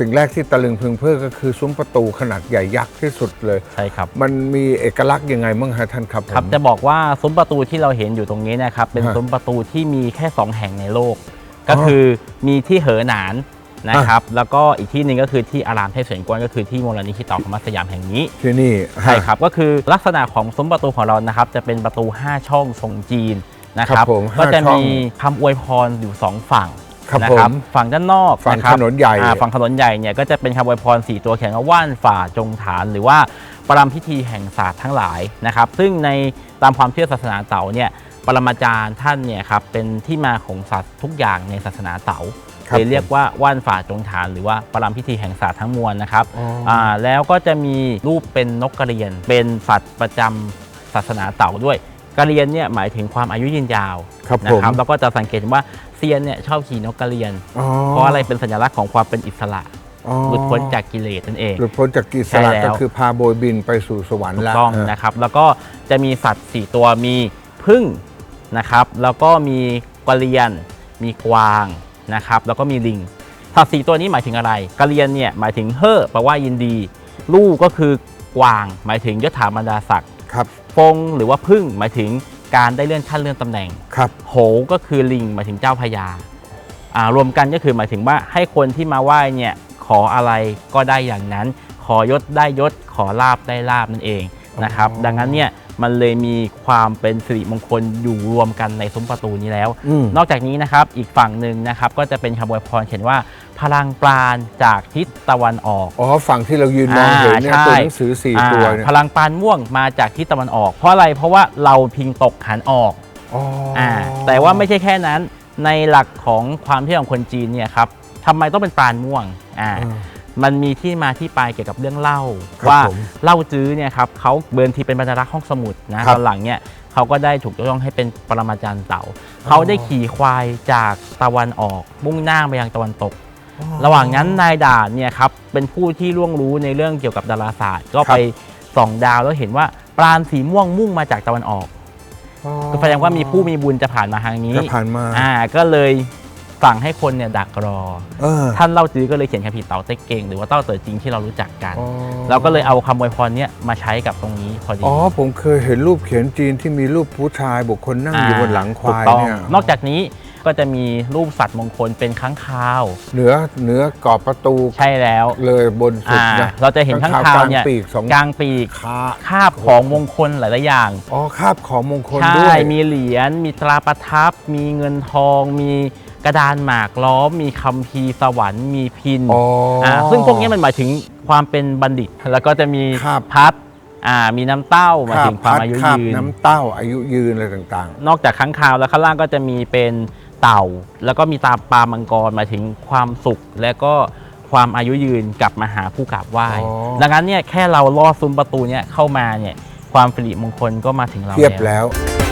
สิ่งแรกที่ตะลึงพึงเพอก็คือซุ้มประตูขนาดใหญ่ยักษ์ที่สุดเลย ใช่ครับ มันมีเอกลักษณ์ยังไงบ้างฮะท่านครับครับผมจะบอกว่าซุ้มประตูที่เราเห็นอยู่ตรงนี้นะครับ เป็นฮะซุ้มประตูที่มีแค่ 2 แห่งในโลก ก็คือมีที่เหอหนานนะครับ แล้วก็อีกที่หนึ่งก็คือที่อารามเทพเสวนกวนก็คือที่มูลนิธิต่อธรรมสยามแห่งนี้ที่นี่ฮะใช่ครับ ก็คือลักษณะของซุ้มประตูของเรานะครับ จะเป็นประตู 5 ช่องทรงจีนนะคครัรับบผมก็จะห้าช่องมีคำอวยพรอยู่ 2 ฝั่ง ครับนะผมฝั่งด้านนอกฝั่งะครับถนนใหญ่อ่าฝั่งถนนใหญ่เนี่ยก็จะเป็นคำอวยพร4ตัวเขียนว่าว่านฝ่าจงฐานหรือว่าปรามพิธีแห่งศาสตร์ทั้งหลายนะครับ ซึ่งในตามความเชื่อศาสนาเต๋าเนี่ยปรมาจารย์ท่านเนี่ยครับเป็นที่มาของศาสตร์ทุกอย่างในศาสนาเต๋าครับเลยเรียกว่าว่านฝ่าจงฐานหรือว่าปรามพิธีแห่งศาสตร์ทั้งมวลนะครับอ๋ออ่่าแล้วก็จะมีรูปเป็นนกกระเรียน เป็นสัตว์ประจำศาสนาเต๋าด้วย กระเรียนเนี่ยหมายถึงความอายุยืนยาวครับนะผมครับแล้วก็จะสังเกตว่าเซียนเนี่ยชอบขี่นกกระเรียน อ๋อเพราะอะไรเป็นสัญลักษณ์ของความเป็นอิสระอ๋อหลุดพ้นจากกิเลสนั่นเอง หลุดพ้นจากกิสใช่ระแล้ว ก็คือพาโบยบินไปสู่สวรรค์ถูกแล้วต้องฮะนะครับ แล้วก็จะมีสัตว์ 4 ตัวมีพึ่งนะครับ แล้วก็มีกระเรียน มีกวางนะครับ แล้วก็มีลิง สัตว์สีตัวนี้หมายถึงอะไรกระเรียนเนี่ยหมายถึงเฮ่อแปลว่ายินดี ลูกก็คือกวาง หมายถึงยศถาบรรดาศักดิ์ ครับฟงหรือว่าพึ่งหมายถึงการได้เลื่อนขั้นเลื่อนตำแหน่ง ครับ โหก็คือลิงหมายถึงเจ้าพญาอ่ารวมกันก็คือหมายถึงว่าให้คนที่มาไหว้เนี่ยขออะไรก็ได้อย่างนั้น ขอยศได้ยศขอลาบได้ลาบนั่นเองนะครับอ๋อดังนั้นเนี่ย มันเลยมีความเป็นสิริมงคลอยู่รวมกันในซุ้มประตูนี้แล้วอืมนอกจากนี้นะครับอีกฝั่งหนึ่งนะครับก็จะเป็นคำอวยพรเขียนว่าพลังปราณจากทิศตะวันออก อ๋อ ฝั่งที่เรายืนมองเห็นเนี่ยอ่าใช่ตัวหนังสือสี่อ่าตัวเนี่ยพลังปราณม่วงมาจากทิศตะวันออก เพราะอะไรเพราะว่าเราพิงตกหันออกอ๋อออ่าแต่ว่าไม่ใช่แค่นั้นในหลักของความเชื่อของคนจีนเนี่ยครับทำไมต้องเป็นปราณม่วงอ่าอ่า มันมีที่มาที่ไปเกี่ยวกับเรื่องเล่า ครับว่าผมเล่าจื้อเนี่ยครับเขาเบิร์นทีเป็นบรรลักษ์ห้องสมุดนะครับ ตอนหลังเนี่ยเขาก็ได้ถูกยกย่องให้เป็นปรมาจารย์เต่าเขาได้ขี่ควายจากตะวันออก มุ่งหน้าไปยังตะวันตก ระหว่างนั้นนายด่านเนี่ยครับเป็นผู้ที่ล่วงรู้ในเรื่องเกี่ยวกับดาราศาสตร์ ก็ไปส่องดาวแล้วเห็นว่าปราณสีม่วงมุ่งมาจากตะวันออก อ๋อก็แสดงว่ามีผู้มีบุญจะผ่านมาทางนี้ จะผ่านมา อ่าก็เลย สั่งให้คนเนี่ยดักรอ เออ ท่านเล่าจื้อก็เลยเขียนคำผิดเต่าเต็กเก่งหรือว่าเต้าเต๋อจริงที่เรารู้จักกัน อ๋อ เราก็เลยเอาคำอวยพรเนี้ยมาใช้กับตรงนี้พอดีอ๋อ ผมเคยเห็นรูปเขียนจีนที่มีรูปผู้ชายบุคคลนั่งอยู่บนหลังควายถูกต้องเนี่ย นอกจากนี้ ก็จะมีรูปสัตว์มงคลเป็นค้างคาว เหนือเหนือกรอบประตูใช่แล้วเลยบนสุดอ่านะเราจะเห็นค้างคาวเนี่ยกลางปีกสองกลางปีกขาคาบของมงคลหลายๆอย่าง อ๋อคาบของมงคลใช่ ด้วยมีเหรียญ มีตราประทับ มีเงินทอง มีกระดานหมากล้อม มีคัมภีร์สวรรค์ มีพินอ๋ออ่าซึ่งพวกนี้มันหมายถึงความเป็นบัณฑิต แล้วก็จะมีครับ พัดอ่ามีน้ำเต้าหมายถึงความอายุคบยืน น้ำเต้าอายุยืนอะไรต่าง นอกจากค้างคาวแล้วข้างล่างก็จะมีเป็น เต่า แล้วก็มีตาปลามังกรหมายถึงความสุข และก็ความอายุยืนกลับมาหาผู้กราบไหว้อ๋อ ดังนั้นเนี่ยแค่เราลอดซุ้มประตูเนี่ยเข้ามาเนี่ยความสิริมงคลก็มาถึงเราๆเทียบแล้ว แล้ว